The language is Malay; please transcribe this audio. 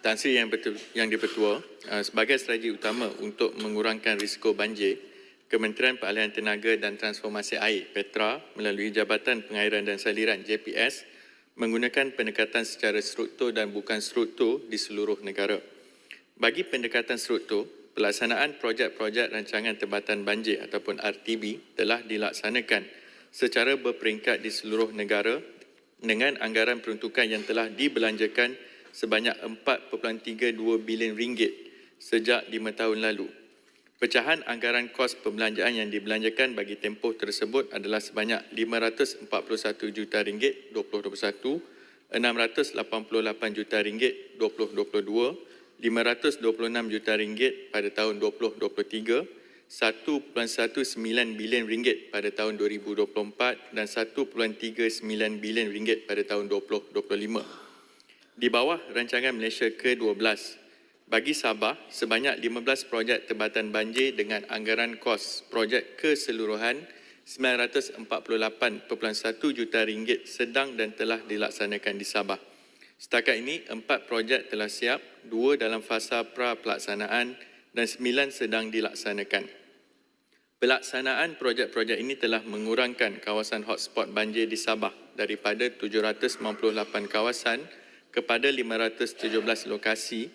Tan Sri yang, betul, yang dipertua, uh, sebagai strategi utama untuk mengurangkan risiko banjir, Kementerian Peralihan Tenaga dan Transformasi Air Petra melalui Jabatan Pengairan dan Saliran JPS menggunakan pendekatan secara struktur dan bukan struktur di seluruh negara. Bagi pendekatan struktur, pelaksanaan projek-projek rancangan tempatan banjir ataupun RTB telah dilaksanakan secara berperingkat di seluruh negara dengan anggaran peruntukan yang telah dibelanjakan sebanyak 4.32 bilion ringgit sejak lima tahun lalu. Pecahan anggaran kos pembelanjaan yang dibelanjakan bagi tempoh tersebut adalah sebanyak 541 juta ringgit 2021, 688 juta ringgit 2022, 526 juta ringgit pada tahun 2023, 1.19 bilion ringgit pada tahun 2024 dan 1.39 bilion ringgit pada tahun 2025. Di bawah rancangan Malaysia ke-12, bagi Sabah sebanyak 15 projek tempatan banjir dengan anggaran kos projek keseluruhan 948.1 juta ringgit sedang dan telah dilaksanakan di Sabah. Setakat ini, empat projek telah siap, dua dalam fasa pra-pelaksanaan dan sembilan sedang dilaksanakan. Pelaksanaan projek-projek ini telah mengurangkan kawasan hotspot banjir di Sabah daripada 798 kawasan kepada 517 lokasi